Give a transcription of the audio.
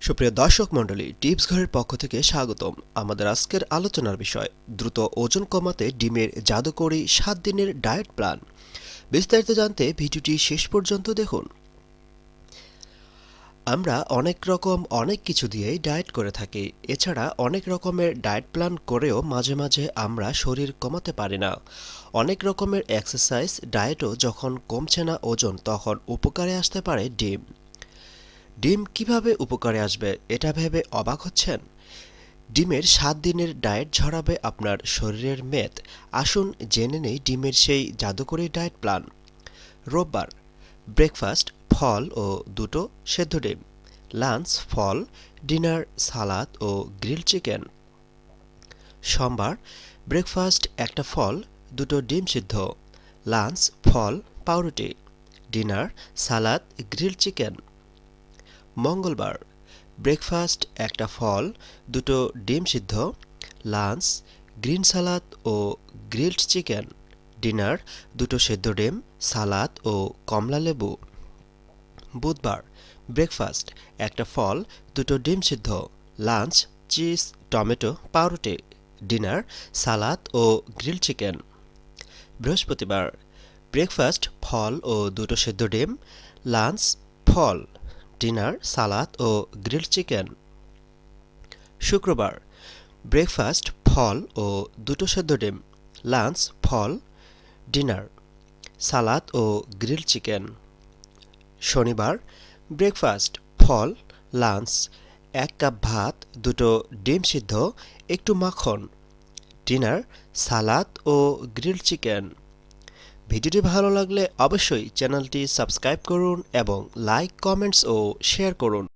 সুপ্রিয় দর্শক মণ্ডলী, টিপস ঘরের পক্ষ থেকে স্বাগতম। আমাদের আজকের আলোচনার বিষয়, দ্রুত ওজন কমাতে ডিমের জাদুকরি সাত দিনের ডায়েট প্ল্যান। বিস্তারিত জানতে ভিডিওটি শেষ পর্যন্ত দেখুন। আমরা অনেক রকম অনেক কিছু দিয়েই ডায়েট করে থাকি। এছাড়া অনেক রকমের ডায়েট প্ল্যান করেও মাঝে মাঝে আমরা শরীর কমাতে পারি না। অনেক রকমের এক্সারসাইজ, ডায়েটও যখন কমছে না ওজন, তখন উপকারে আসতে পারে ডিম। ডিম কীভাবে উপকারে আসবে এটা ভেবে অবাক হচ্ছেন? ডিমের সাত দিনের ডায়েট ঝরাবে আপনার শরীরের মেদ। আসুন জেনে নেই ডিমের সেই জাদুকরি ডায়েট প্ল্যান। রোববার, ব্রেকফাস্ট, ফল ও দুটো সেদ্ধ ডিম। লাঞ্চ, ফল, ডিনার, সালাদ ও গ্রিল চিকেন। সোমবার, ব্রেকফাস্ট, একটা ফল, দুটো ডিম সিদ্ধ। লাঞ্চ, ফল, পাউরুটি। Dinner, salad, grill chicken. মঙ্গলবার। ব্রেকফাস্ট, একটা ফল, দুটো ডিম সিদ্ধ, লাঞ্চ, গ্রিন সালাদ ও গ্রিলড চিকেন, ডিনার, দুটো সেদ্ধ ডিম, সালাদ ও কমলা লেবু। বুধবার, ব্রেকফাস্ট, একটা ফল, দুটো ডিম সিদ্ধ, লাঞ্চ, চিজ, টমেটো, পাউরুটি, ডিনার, সালাদ ও গ্রিল চিকেন। বৃহস্পতিবার, ব্রেকফাস্ট, ফল ও দুটো সেদ্ধ ডিম, লাঞ্চ, ফল। ডিনার, সালাদ ও গ্রিল চিকেন। শুক্রবার, ব্রেকফাস্ট, ফল ও দুটো সেদ্ধ ডিম, লাঞ্চ, ফল, ডিনার, সালাদ ও গ্রিল চিকেন। শনিবার, ব্রেকফাস্ট, ফল, লাঞ্চ, এক কাপ ভাত, দুটো ডিম সিদ্ধ, একটু মাখন, ডিনার, সালাদ ও গ্রিল চিকেন। ভিডিওটি ভালো লাগলে অবশ্যই চ্যানেলটি সাবস্ক্রাইব করুন এবং লাইক কমেন্টস ও শেয়ার করুন।